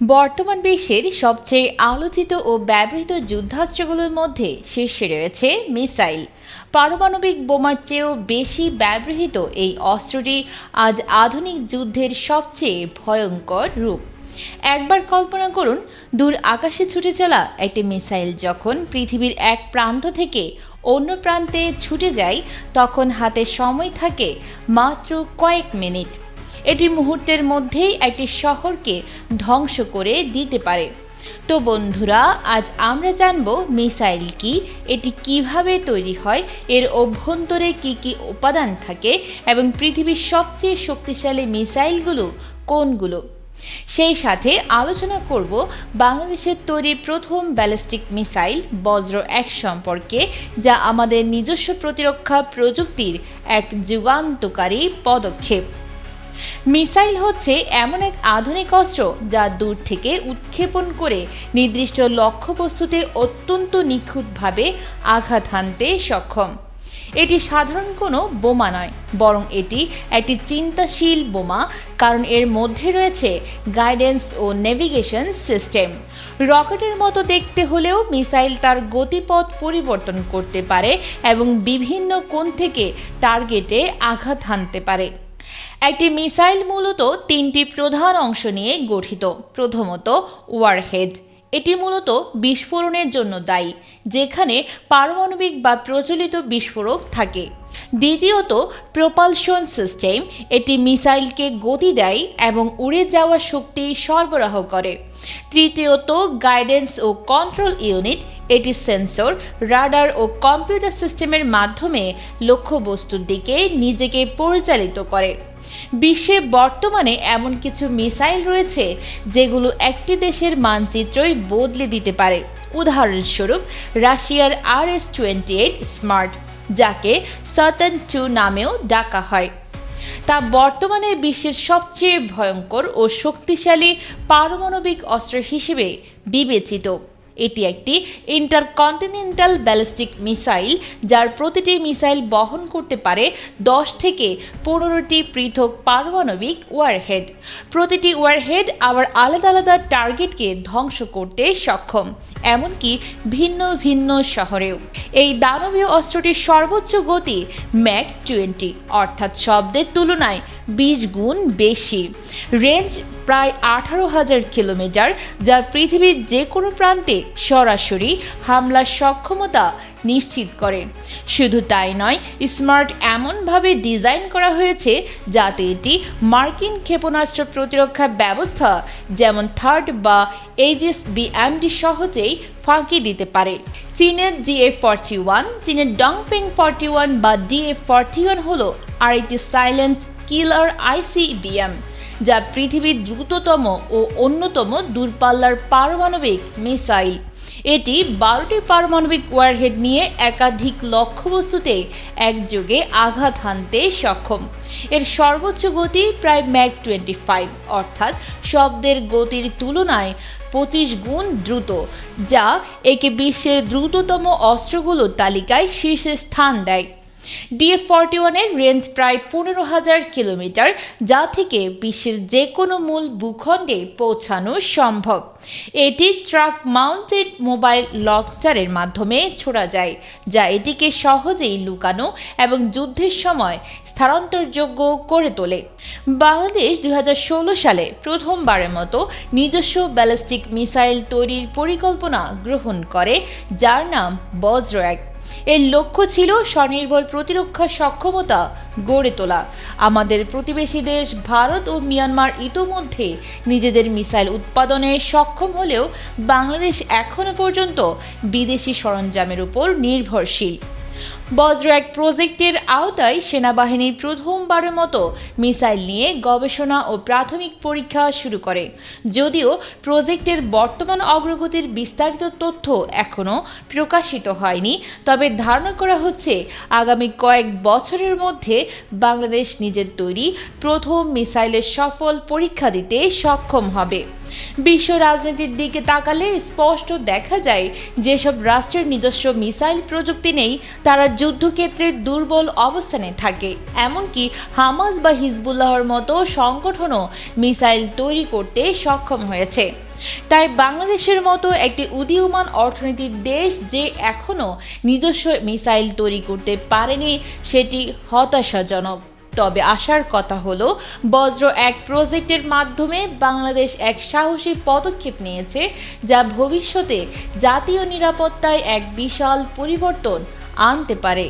বর্তমান বিশ্বের সবচেয়ে আলোচিত ও ব্যবহৃত যুদ্ধাস্ত্রগুলোর মধ্যে শীর্ষে রয়েছে মিসাইল। পারমাণবিক বোমার চেয়েও বেশি ব্যবহৃত এই অস্ত্রটি আজ আধুনিক যুদ্ধের সবচেয়ে ভয়ঙ্কর রূপ। একবার কল্পনা করুন, দূর আকাশে ছুটে চলা একটি মিসাইল যখন পৃথিবীর এক প্রান্ত থেকে অন্য প্রান্তে ছুটে যায়, তখন হাতে সময় থাকে মাত্র কয়েক মিনিট। এটি মুহূর্তের মধ্যেই একটি শহরকে ধ্বংস করে দিতে পারে। তো বন্ধুরা, আজ আমরা জানব মিসাইল কি, এটি কীভাবে তৈরি হয়, এর অভ্যন্তরে কি কি উপাদান থাকে এবং পৃথিবীর সবচেয়ে শক্তিশালী মিসাইলগুলো কোনগুলো? সেই সাথে আলোচনা করব বাংলাদেশের তৈরি প্রথম ব্যালিস্টিক মিসাইল বজ্র এক সম্পর্কে, যা আমাদের নিজস্ব প্রতিরক্ষা প্রযুক্তির এক যুগান্তকারী পদক্ষেপ। মিসাইল হচ্ছে এমন এক আধুনিক অস্ত্র যা দূর থেকে উৎক্ষেপণ করে নির্দিষ্ট লক্ষ্যবস্তুতে অত্যন্ত নিখুঁতভাবে আঘাত হানতে সক্ষম। এটি সাধারণ কোনো বোমা নয়, বরং এটি একটি চিন্তাশীল বোমা, কারণ এর মধ্যে রয়েছে গাইডেন্স ও নেভিগেশন সিস্টেম রকেটের মতো দেখতে হলেও মিসাইল তার গতিপথ পরিবর্তন করতে পারে এবং বিভিন্ন কোণ থেকে টার্গেটে আঘাত হানতে পারে। একটি মিসাইল মূলত তিনটি প্রধান অংশ নিয়ে গঠিত। প্রথমত ওয়ারহেড। এটি মূলত বিস্ফোরণের জন্য দায়ী, যেখানে পারমাণবিক বা প্রচলিত বিস্ফোরক থাকে। দ্বিতীয়ত, প্রপালশন সিস্টেম। এটি মিসাইলকে গতি দেয় এবং উড়ে যাওয়ার শক্তি সরবরাহ করে। তৃতীয়ত গাইডেন্স ও কন্ট্রোল ইউনিট এটি সেন্সর রাডার ও কম্পিউটার সিস্টেমের মাধ্যমে লক্ষ্যবস্তুর দিকে নিজেকে পরিচালিত করে। বিশ্বে বর্তমানে এমন কিছু মিসাইল রয়েছে, যেগুলো একটি দেশের মানচিত্রই বদলে দিতে পারে। উদাহরণস্বরূপ, রাশিয়ার R S twenty eight Sarmat যাকে সাতন টু নামেও ডাকা হয়। তা বর্তমানে বিশ্বের সবচেয়ে ভয়ঙ্কর ও শক্তিশালী পারমাণবিক অস্ত্র হিসেবে বিবেচিত। এটি একটি ইন্টারকন্টিনেন্টাল ব্যালিস্টিক মিসাইল যার প্রতিটি মিসাইল বহন করতে পারে দশ থেকে পনেরোটি পৃথক পারমাণবিক ওয়ারহেড প্রতিটি ওয়ারহেড আবার আলাদা আলাদা টার্গেটকে ধ্বংস করতে সক্ষম, এমনকি ভিন্ন ভিন্ন শহরেও। এই দানবীয় অস্ত্রটির সর্বোচ্চ গতি ম্যাক টোয়েন্টি, অর্থাৎ শব্দের তুলনায় বিশ গুণ বেশি। রেঞ্জ প্রায় আঠারো হাজার কিলোমিটার, যা পৃথিবীর যে কোনো প্রান্তে সরাসরি হামলার সক্ষমতা নিশ্চিত করে। শুধু তাই নয়, স্মার্ট এমনভাবে ডিজাইন করা হয়েছে যাতে এটি মার্কিন ক্ষেপণাস্ত্র প্রতিরক্ষা ব্যবস্থা, যেমন থার্ড বা এইচএস বিএমডি সহজেই ফাঁকি দিতে পারে। চীনের জিএফ ফর্টি ওয়ান, চীনের ডংফেং ফর্টি ওয়ান বা ডিএফ ফর্টি ওয়ান হলো আরেকটি সাইলেন্ট কিলার আইসিবিএম যা পৃথিবীর দ্রুততম ও অন্যতম দূরপাল্লার পারমাণবিক মিসাইল। এটি বারোটি পারমাণবিক ওয়ারহেড নিয়ে একাধিক লক্ষ্যবস্তুতে একযোগে আঘাত হানতে সক্ষম। এর সর্বোচ্চ গতি প্রায় ম্যাক টোয়েন্টি ফাইভ, অর্থাৎ শব্দের গতির তুলনায় পঁচিশ গুণ দ্রুত, যা একে বিশ্বের দ্রুততম অস্ত্রগুলোর তালিকায় শীর্ষে স্থান দেয়। ডিএফ ফর্টি ওয়ানের রেঞ্জ প্রায় পনেরো হাজার কিলোমিটার, যা থেকে বিশ্বের যে কোনো মূল ভূখণ্ডে পৌঁছানো সম্ভব। এটি ট্রাক মাউন্টেড মোবাইল লঞ্চারের মাধ্যমে ছোড়া যায়, যা এটিকে সহজেই লুকানো এবং যুদ্ধের সময় স্থানান্তরযোগ্য করে তোলে। বাংলাদেশ দু হাজার ষোলো সালে প্রথমবারের মতো নিজস্ব ব্যালিস্টিক মিসাইল তৈরির পরিকল্পনা গ্রহণ করে, যার নাম বজ্র এক। এর লক্ষ্য ছিল স্বনির্ভর প্রতিরক্ষা সক্ষমতা গড়ে তোলা। আমাদের প্রতিবেশী দেশ ভারত ও মিয়ানমার ইতোমধ্যে নিজেদের মিসাইল উৎপাদনে সক্ষম হলেও বাংলাদেশ এখনও পর্যন্ত বিদেশি সরঞ্জামের উপর নির্ভরশীল। বজ্র এক প্রজেক্টের আওতায় সেনাবাহিনীর প্রথমবারের মতো মিসাইল নিয়ে গবেষণা ও প্রাথমিক পরীক্ষা শুরু করে। যদিও প্রজেক্টের বর্তমান অগ্রগতির বিস্তারিত তথ্য এখনও প্রকাশিত হয়নি, তবে ধারণা করা হচ্ছে আগামী কয়েক বছরের মধ্যে বাংলাদেশ নিজের তৈরি প্রথম মিসাইলের সফল পরীক্ষা দিতে সক্ষম হবে। বিশ্ব রাজনীতির দিকে তাকালে স্পষ্ট দেখা যায়, যেসব রাষ্ট্রের নিজস্ব মিসাইল প্রযুক্তি নেই, তারা যুদ্ধক্ষেত্রে দুর্বল অবস্থানে থাকে। এমনকি হামাস বা হিজবুল্লাহর মতো সংগঠনও মিসাইল তৈরি করতে সক্ষম হয়েছে। তাই বাংলাদেশের মতো একটি উদীয়মান অর্থনীতির দেশ যে এখনও নিজস্ব মিসাইল তৈরি করতে পারেনি, সেটি হতাশাজনক। তবে আসার কথা হল, বজ্র এক প্রজেক্টের মাধ্যমে বাংলাদেশ এক সাহসী পদক্ষেপ নিয়েছে যা ভবিষ্যতে জাতীয় নিরাপত্তায় এক বিশাল পরিবর্তন আনতে পারে।